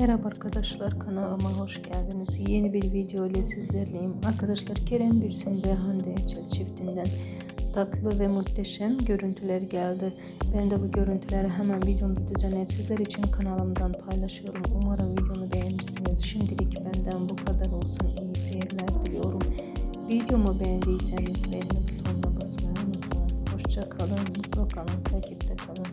Merhaba arkadaşlar kanalıma hoş geldiniz. Yeni bir video ile sizlerleyim. Arkadaşlar Kerem Bürsin ve Hande Erçel çiftinden tatlı ve muhteşem görüntüler geldi. Ben de bu görüntüleri hemen videomda düzenleyip sizler için kanalımdan paylaşıyorum. Umarım videomu beğenirsiniz. Şimdilik benden bu kadar olsun. İyi seyirler diliyorum. Videomu beğendiyseniz beğeni butonuna basmayı unutmayın. Hoşça kalın, mutlu kalın, takipte kalın.